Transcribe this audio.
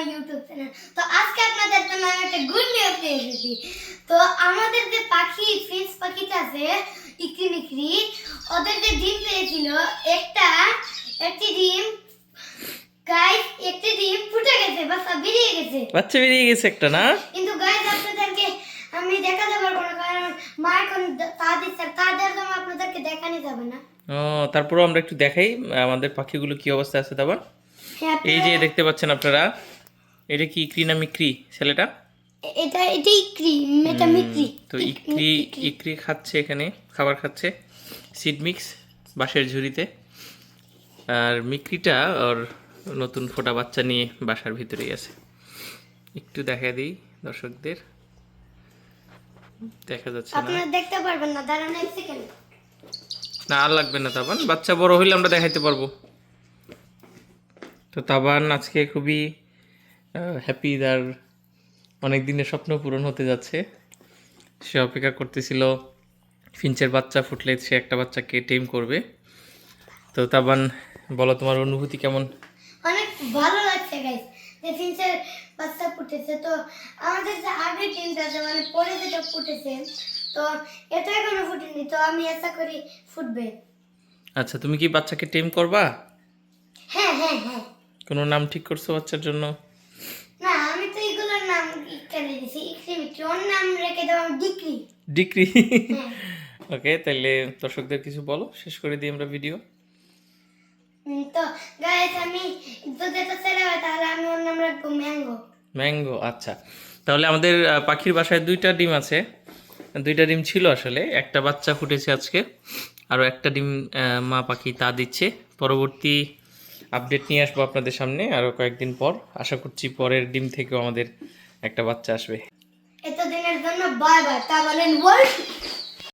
My YouTube channel তো আজকে আপনাদের জন্য আমি একটা গুড নিউজ নিয়ে এসেছি। তো আমাদের যে পাখি ফিন্স পাখিটা আছে ইকরি মিকরি ওদের যে ডিম পেয়েছিল একটা একটি ডিম গাইস একটি ডিম ফুটে গেছে বাচ্চা বেরিয়ে গেছে। বাচ্চা বেরিয়ে গেছে একটা না? কিন্তু গাইস আপনাদেরকে আমি দেখাতে পারব না কারণ মা এখন তা দিচ্ছে তাদের জন্য আপনাদেরকে দেখানো যাবে না। ও তারপরও আমরা একটু দেখাই আমাদের পাখিগুলো কি অবস্থা আছে তারপর? হ্যাঁ এই যে দেখতে পাচ্ছেন আপনারা এটা কি ইকরি না মিক্রি ছেলেটা? এটা এটা ইকরি এটা মিকরি। তো ইকরি ইকরি খাচ্ছে এখানে খাবার খাচ্ছে। সিড মিক্স বাঁশের ঝুড়িতে। আর মিক্রিটা ওর নতুন ফোটা বাচ্চা নিয়ে বাসার ভিতরেই আছে। একটু দেখা দিই দর্শকদের। দেখা যাচ্ছে না। আপনারা দেখতে পারবেন না দাঁড়ান এক সেকেন্ড না আর লাগবে না তাবান। বাচ্চা বড় হইলে আমরা দেখাইতে পারব। তো তাবান আজকে খুবই হ্যাপি তার অনেক দিনের স্বপ্ন পূরণ হতে যাচ্ছে। সে অপেক্ষা করতেছিল ফিঞ্চের বাচ্চা ফুটলে সে একটা বাচ্চাকে টেম করবে। তো তাবান বলো তোমার অনুভূতি কেমন? অনেক ভালো লাগছে গাইস যে ফিন্সের বাচ্চা ফুটেছে। তো আমাদের যে আগে টিমটা আছে মানে পরে যেটা ফুটেছে তো এটা এখনও ফুটেনি। তো আমি আশা করি ফুটবে। আচ্ছা তুমি কি বাচ্চাকে টেম করবা? হ্যাঁ হ্যাঁ হ্যাঁ। কোনো নাম ঠিক করছ বাচ্চার জন্য? নাম কেটে দিছি ইকরি ওর নাম রেখে আমি ডিক্রি ডিক্রি ওকে তাহলে দর্শকদের কিছু বলো শেষ করে দিই আমরা ভিডিও তো গাইস আমি যদি এটা ছেলে হয় তাহলে আমি ওর নাম রাখব ম্যাঙ্গো ম্যাঙ্গো আচ্ছা। তাহলে আমাদের পাখির বাসায় দুইটা ডিম আছে। দুইটা ডিম ছিল আসলে একটা বাচ্চা ফুটেছে আজকে আরও একটা ডিম মা পাখি তা দিচ্ছে। পরবর্তী আপডেট নিয়ে আসব আপনাদের সামনে আরও কয়েকদিন পর। আশা করছি পরের ডিম থেকেও আমাদের একটা বাচ্চা আসবে। এতদিনের জন্য বাই বাই। তা বলেন ওয়ার্ল্ড